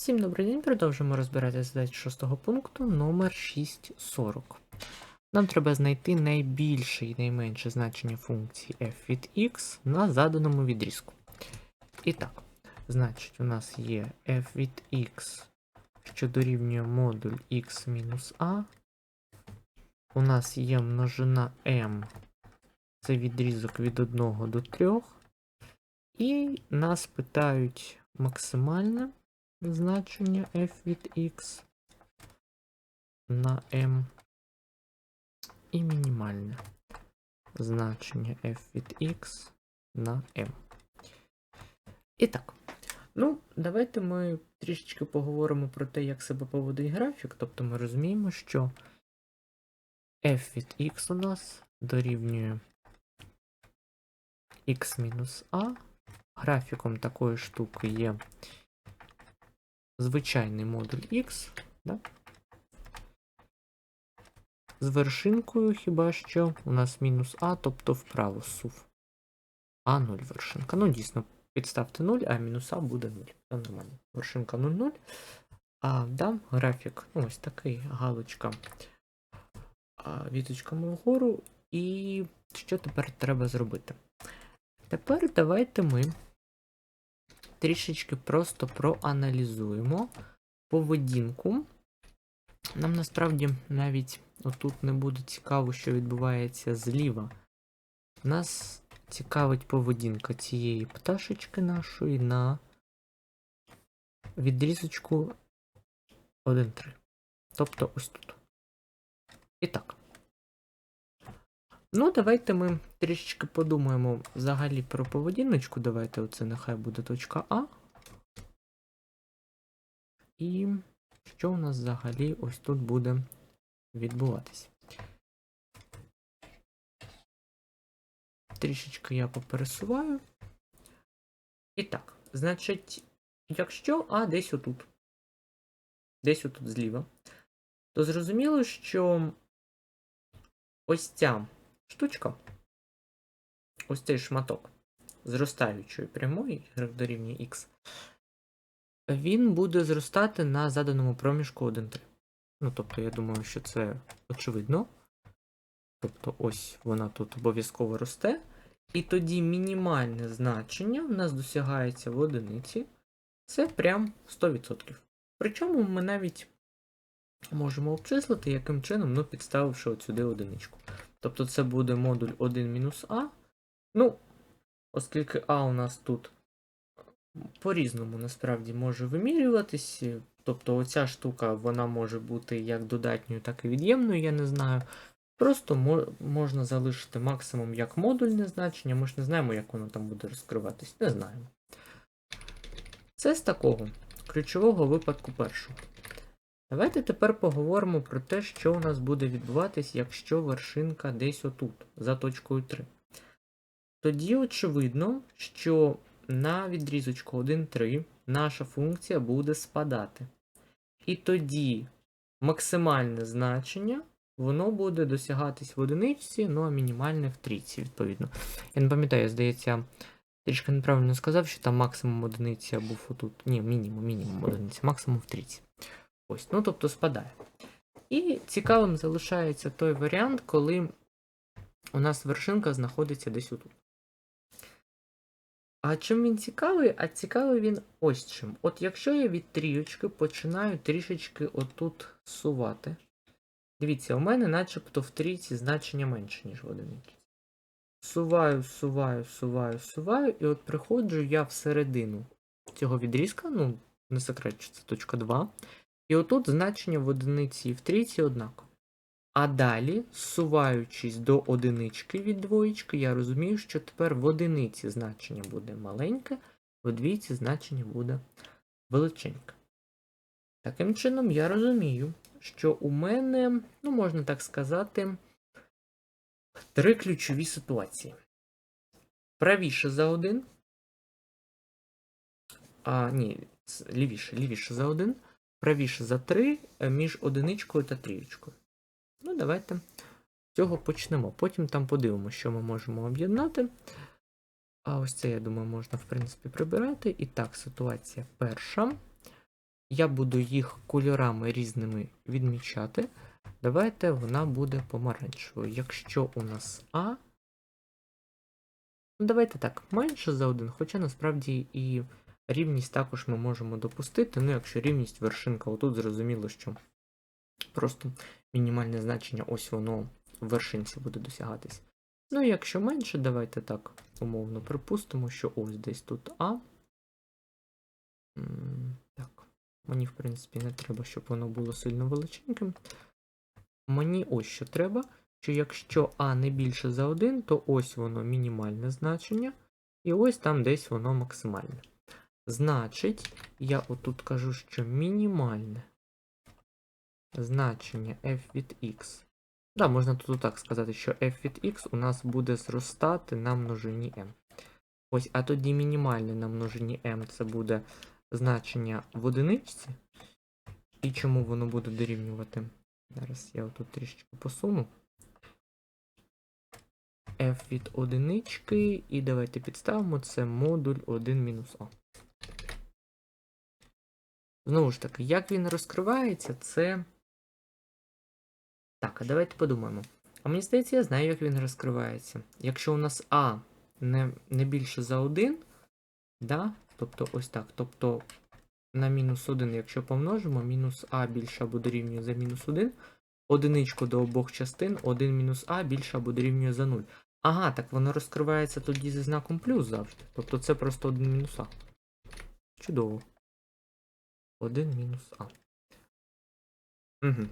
Всім добрий день, продовжуємо розбирати задачу шостого пункту номер 640. Нам треба знайти найбільше і найменше значення функції f від x на заданому відрізку. І так, значить, у нас є f від x, що дорівнює модуль x мінус a. У нас є множина m, це відрізок від 1 до 3. І нас питають максимальне значення f від x на m і мінімальне значення f від x на m. І так. Ну, давайте ми трішечки поговоримо про те, як себе поводить графік. Тобто ми розуміємо, що f від x у нас дорівнює x мінус a. Графіком такої штуки є звичайний модуль X, да? з вершинкою хіба що у нас мінус А, тобто вправо сув. А 0 вершинка. Ну, дійсно, підставте 0, а мінус А буде 0. Це нормально. Вершинка 0, 0. А да, графік, ну ось такий галочка віточками вгору. І що тепер треба зробити? Тепер давайте ми трішечки просто проаналізуємо поведінку. Нам насправді навіть отут не буде цікаво, що відбувається зліва. Нас цікавить поведінка цієї пташечки нашої на відрізочку 1.3. Тобто ось тут. І так. Ну, давайте ми трішечки подумаємо взагалі про поведіночку. Давайте оце нехай буде точка А. І що у нас взагалі ось тут буде відбуватися? Трішечки я попересуваю. І так, значить, якщо А десь отут, десь отут зліва, то зрозуміло, що ось ця штучка, ось цей шматок зростаючої прямої, y дорівнює x, він буде зростати на заданому проміжку 1,3. Ну, тобто, я думаю, що це очевидно. Тобто, ось вона тут обов'язково росте. І тоді мінімальне значення в нас досягається в одиниці. Це прям 100%. Причому ми навіть можемо обчислити, яким чином, ну, підставивши от сюди одиничку. Тобто це буде модуль 1 мінус А. Ну, оскільки А у нас тут по-різному насправді може вимірюватись. Тобто оця штука вона може бути як додатньою, так і від'ємною, я не знаю. Просто можна залишити максимум як модульне значення, ми ж не знаємо, як воно там буде розкриватись. Не знаємо. Це з такого ключового випадку першого. Давайте тепер поговоримо про те, що у нас буде відбуватись, якщо вершинка десь отут, за точкою 3. Тоді очевидно, що на відрізочку 1,3 наша функція буде спадати. І тоді максимальне значення воно буде досягатись в одиничці, ну а мінімальне в трійці, відповідно. Я не пам'ятаю, здається, трішки неправильно сказав, що там максимум одиниця був отут. Ні, мінімум, мінімум одиниця, максимум в трійці. Ось, ну тобто спадає. І цікавим залишається той варіант, коли у нас вершинка знаходиться десь отут. А чим він цікавий? А цікавий він ось чим. От якщо я від трієчки починаю трішечки отут сувати. Дивіться, у мене начебто в трійці значення менше, ніж в одиниці. Суваю, суваю, суваю, суваю, і от приходжу я всередину цього відрізка, ну, не секрет, що це точка 2. І отут значення в одиниці і в трійці однаково. А далі, зсуваючись до одинички від двоєчки, я розумію, що тепер в одиниці значення буде маленьке, в двійці значення буде величеньке. Таким чином, я розумію, що у мене, ну, можна так сказати, три ключові ситуації. Правіше за один. А, ні, лівіше, лівіше за один правіше за 3 між одиничкою та трієчкою. Давайте з цього почнемо. Потім там подивимося, що ми можемо об'єднати. А ось це, я думаю, можна, в принципі, прибирати. І так, ситуація перша. Я буду їх кольорами різними відмічати. Давайте вона буде помаранчевою. Якщо у нас А. Ну, давайте так, менше за один, хоча насправді і рівність також ми можемо допустити. Ну, якщо рівність вершинка, отут зрозуміло, що просто мінімальне значення, ось воно в вершинці буде досягатись. Ну, якщо менше, давайте так умовно припустимо, що ось десь тут А. Так, мені, в принципі, не треба, щоб воно було сильно величеньким. Мені ось що треба, що якщо А не більше за 1, то ось воно мінімальне значення, і ось там десь воно максимальне. Значить, я отут кажу, що мінімальне значення f від x. Да, можна тут так сказати, що f від x у нас буде зростати на множині m. Ось, а тоді мінімальне на множині m це буде значення в одиничці. І чому воно буде дорівнювати? Зараз я отут трішечки посуну. f від одинички, і давайте підставимо це модуль 1 мінус а. Знову ж таки, як він розкривається, це. Так, а давайте подумаємо. А мені здається, я знаю, як він розкривається. Якщо у нас А не, не більше за 1, да? тобто ось так. Тобто на мінус 1, якщо помножимо, мінус А більше або дорівнює за мінус 1, одиничку до обох частин, 1 мінус А більше або дорівнює за 0. Ага, так воно розкривається тоді зі знаком плюс завжди. Тобто це просто 1 мінус А. Чудово. 1 мінус А. Угу.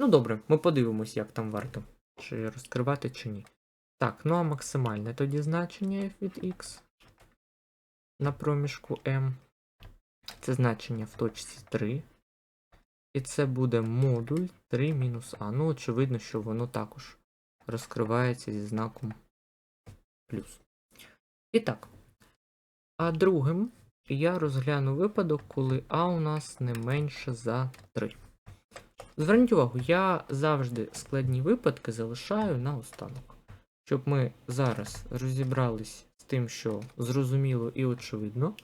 Ну добре, ми подивимось, як там варто. Чи розкривати, чи ні. Так, ну а максимальне тоді значення f від x на проміжку m. Це значення в точці 3. І це буде модуль 3 мінус А. Ну, очевидно, що воно також розкривається зі знаком плюс. І так. А другим я розгляну випадок, коли А у нас не менше за 3. Зверніть увагу, я завжди складні випадки залишаю на останок. Щоб ми зараз розібрались з тим, що зрозуміло і очевидно.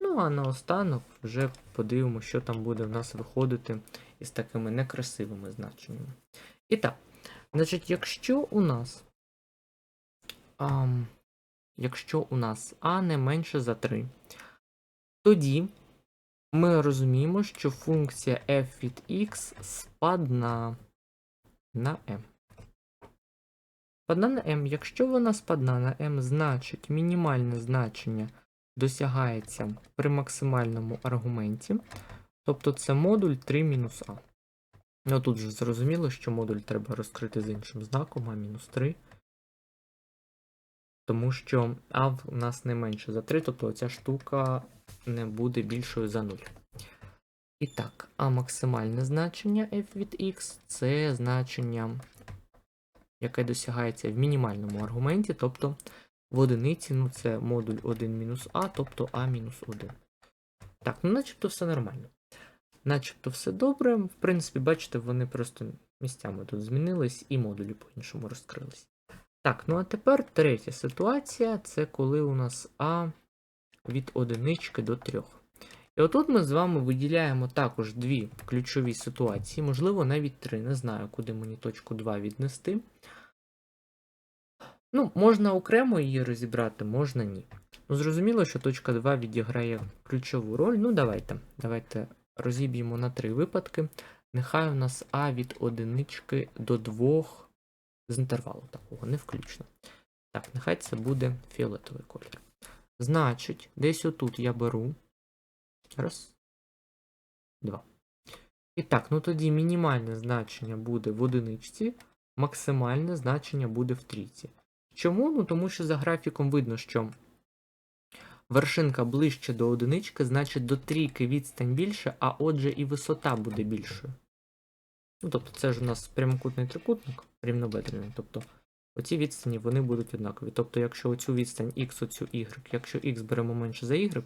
Ну, а наостанок вже подивимося, що там буде в нас виходити із такими некрасивими значеннями. І так, значить, якщо у нас. Ам, якщо у нас А не менше за 3, тоді ми розуміємо, що функція f від x спадна на m. Спадна на m. Якщо вона спадна на m, значить мінімальне значення досягається при максимальному аргументі. Тобто це модуль 3 мінус а. Ну тут же зрозуміло, що модуль треба розкрити з іншим знаком, а мінус 3. Тому що А в нас не менше за 3, тобто ця штука не буде більшою за 0. І так, а максимальне значення f від x це значення, яке досягається в мінімальному аргументі, тобто в одиниці, ну це модуль 1 мінус а, тобто а мінус 1. Так, ну начебто все нормально. Начебто все добре. В принципі, бачите, вони просто місцями тут змінились і модулі по-іншому розкрились. Так, ну а тепер третя ситуація це коли у нас А від одинички до 3. І отут ми з вами виділяємо також дві ключові ситуації, можливо, навіть три. Не знаю, куди мені точку 2 віднести. Ну, можна окремо її розібрати, можна ні. Ну, зрозуміло, що точка 2 відіграє ключову роль. Ну, давайте. Давайте розіб'ємо на три випадки. Нехай у нас А від одинички до 2 з інтервалу такого, не включно. Так, нехай це буде фіолетовий колір. Значить, десь отут я беру. Раз. Два. І так, ну тоді мінімальне значення буде в одиничці, максимальне значення буде в трійці. Чому? Ну тому що за графіком видно, що вершинка ближче до одинички, значить до трійки відстань більше, а отже і висота буде більшою. Ну, тобто це ж у нас прямокутний трикутник, рівнобедрений. Тобто оці відстані вони будуть однакові. Тобто, якщо оцю відстань x, оцю y, якщо x беремо менше за y,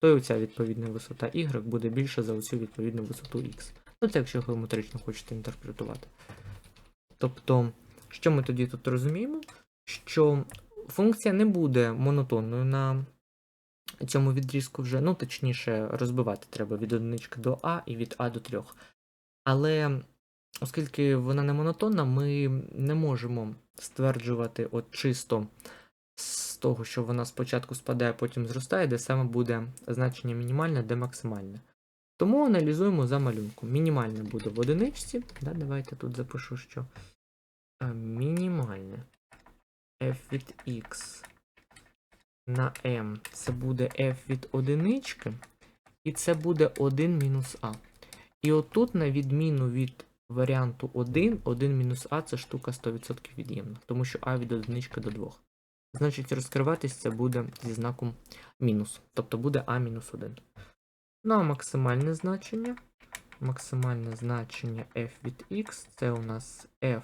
то і оця відповідна висота y буде більша за оцю відповідну висоту x. Ну, це якщо геометрично хочете інтерпретувати. Тобто, що ми тоді тут розуміємо? Що функція не буде монотонною на цьому відрізку вже, ну, точніше, розбивати треба від одинички до А і від А до 3. Але оскільки вона не монотонна, ми не можемо стверджувати от чисто з того, що вона спочатку спадає, потім зростає, де саме буде значення мінімальне, де максимальне. Тому аналізуємо за малюнком. Мінімальне буде в одиничці. Да, давайте тут запишу, що е, мінімальне f від x на m це буде f від одинички, і це буде 1 мінус а. І отут, на відміну від варіанту 1, 1 мінус а це штука 100% від'ємна, тому що а від одинички до 2. Значить, розкриватись це буде зі знаком мінус, тобто буде а мінус 1. Ну а максимальне значення. Максимальне значення f від x це у нас f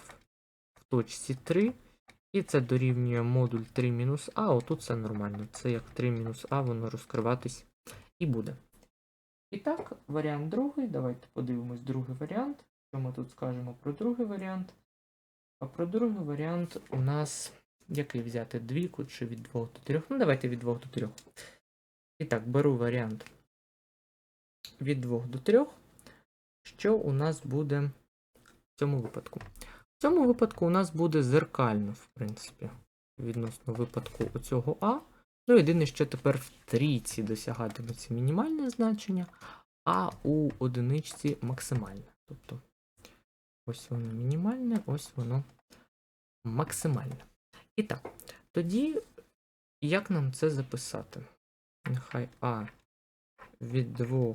в точці 3. І це дорівнює модуль 3 мінус а, отут все нормально. Це як 3 мінус а, воно розкриватись і буде. І так, варіант другий. Давайте подивимось другий варіант. Що ми тут скажемо про другий варіант? А про другий варіант у нас який взяти? Двійку чи від 2 до 3? Ну, давайте від 2 до 3. І так, беру варіант від 2 до 3. Що у нас буде в цьому випадку? В цьому випадку у нас буде зеркально, в принципі, відносно випадку оцього А. Ну, єдине, що тепер в трійці досягатиметься мінімальне значення, а у одиничці максимальне. Тобто, ось воно мінімальне, ось воно максимальне. І так, тоді як нам це записати? Нехай А від 2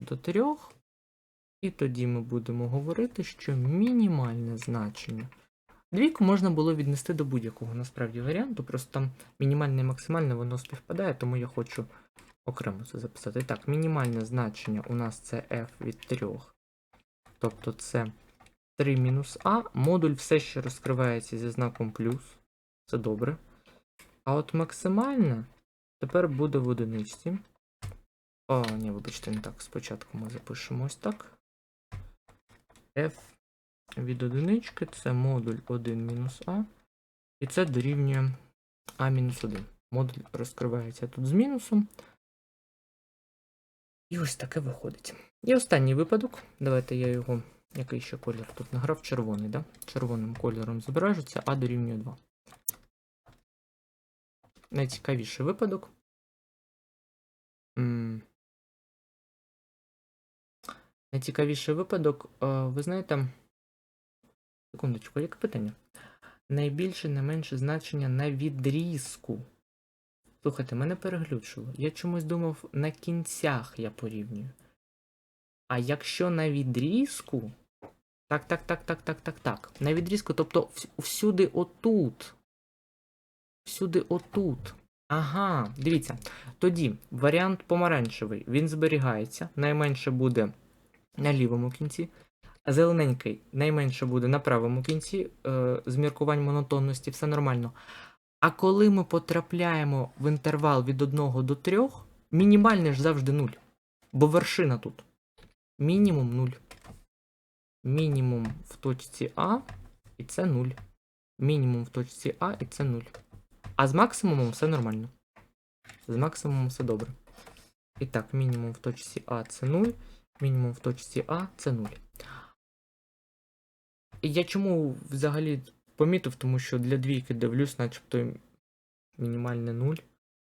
до 3. І тоді ми будемо говорити, що мінімальне значення. Двійку можна було віднести до будь-якого насправді варіанту, просто там мінімальне і максимальне воно співпадає, тому я хочу окремо це записати. Так, мінімальне значення у нас це f від 3. Тобто це 3 мінус А. Модуль все ще розкривається зі знаком плюс. Це добре. А от максимальне тепер буде в одиничці. О, ні, вибачте, не так. Спочатку ми запишемо ось так. f від одинички це модуль 1 мінус А. І це дорівнює А-1. Модуль розкривається тут з мінусом. І ось таке виходить. І останній випадок. Давайте я його. Який ще колір тут награв? Червоний, да? Червоним кольором зображується, А дорівнює 2. Найцікавіший випадок. Найцікавіший випадок, ви знаєте. Секундочку, яке питання? Найбільше, не менше значення на відрізку. Слухайте, мене переглючило. Я чомусь думав, на кінцях я порівнюю. А якщо на відрізку. Так, так, так, так, так, так, так. На відрізку, тобто всюди отут. Всюди отут. Ага, дивіться. Тоді варіант помаранчевий. Він зберігається. Найменше буде на лівому кінці. Зелененький найменше буде на правому кінці. Е, з міркувань монотонності, все нормально. А коли ми потрапляємо в інтервал від 1 до 3, мінімальне ж завжди 0. Бо вершина тут. Мінімум 0. Мінімум в точці А, і це 0. Мінімум в точці А, і це 0. А з максимумом все нормально. З максимумом все добре. І так, мінімум в точці А це 0. Мінімум в точці А це 0. І я чому взагалі помітив, тому що для двійки дивлюсь, начебто мінімальне 0,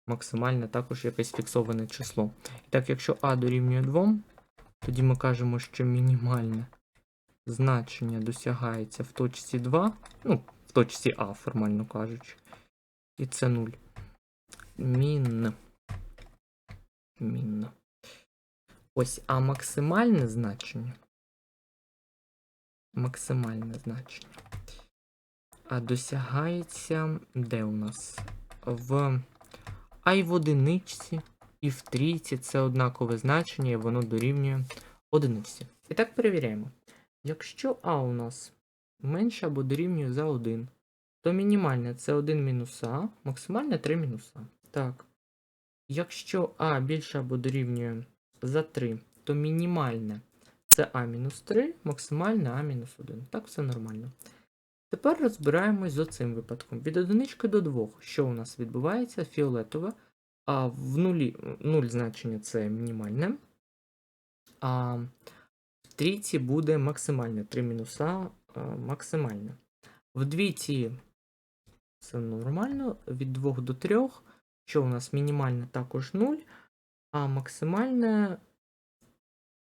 максимальне також якесь фіксоване число. І так, якщо А дорівнює 2, тоді ми кажемо, що мінімальне значення досягається в точці 2, ну, в точці А, формально кажучи. І це 0. Мін. Мін. Ось, а максимальне значення. Максимальне значення. А досягається де у нас? В а й в одиничці, і в трійці це однакове значення, і воно дорівнює одиниці. І так перевіряємо. Якщо А у нас менше або дорівнює за 1, то мінімальне це 1 мінус А, максимальне 3 мінус А. Так. Якщо А більше або дорівнює за 3, то мінімальне це А мінус 3, максимальне А мінус 1. Так, все нормально. Тепер розбираємось з оцим випадком. Від одинички до 2. Що у нас відбувається? Фіолетове. А в нулі 0 значення це мінімальне. А в трійці буде максимальне. 3 мінуса максимальне. В двійці це нормально. Від 2 до 3. Що у нас мінімальне також 0, а максимальне.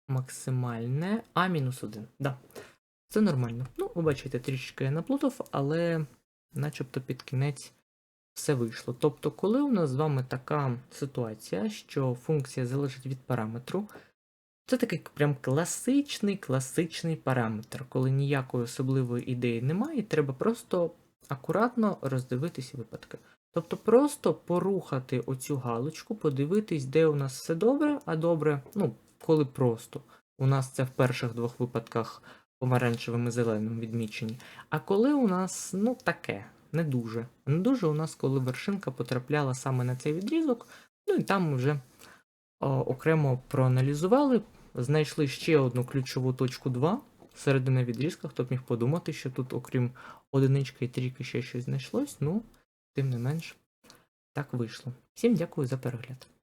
Максимальне А мінус 1. Да. Це нормально. Ну, ви бачите, трішечки я наплутав, але начебто під кінець все вийшло. Тобто, коли у нас з вами така ситуація, що функція залежить від параметру, це такий прям класичний класичний параметр, коли ніякої особливої ідеї немає, і треба просто акуратно роздивитися випадки. Тобто просто порухати оцю галочку, подивитись, де у нас все добре, а добре, ну, коли просто. У нас це в перших двох випадках помаранчевим і зеленим відмічені. А коли у нас, ну, таке, не дуже. Не дуже у нас, коли вершинка потрапляла саме на цей відрізок, ну і там ми вже о, окремо проаналізували, знайшли ще одну ключову точку 2 середина відрізка. Хто б міг подумати, що тут, окрім одинички і трійки, ще щось знайшлось, ну, тим не менш, так вийшло. Всім дякую за перегляд.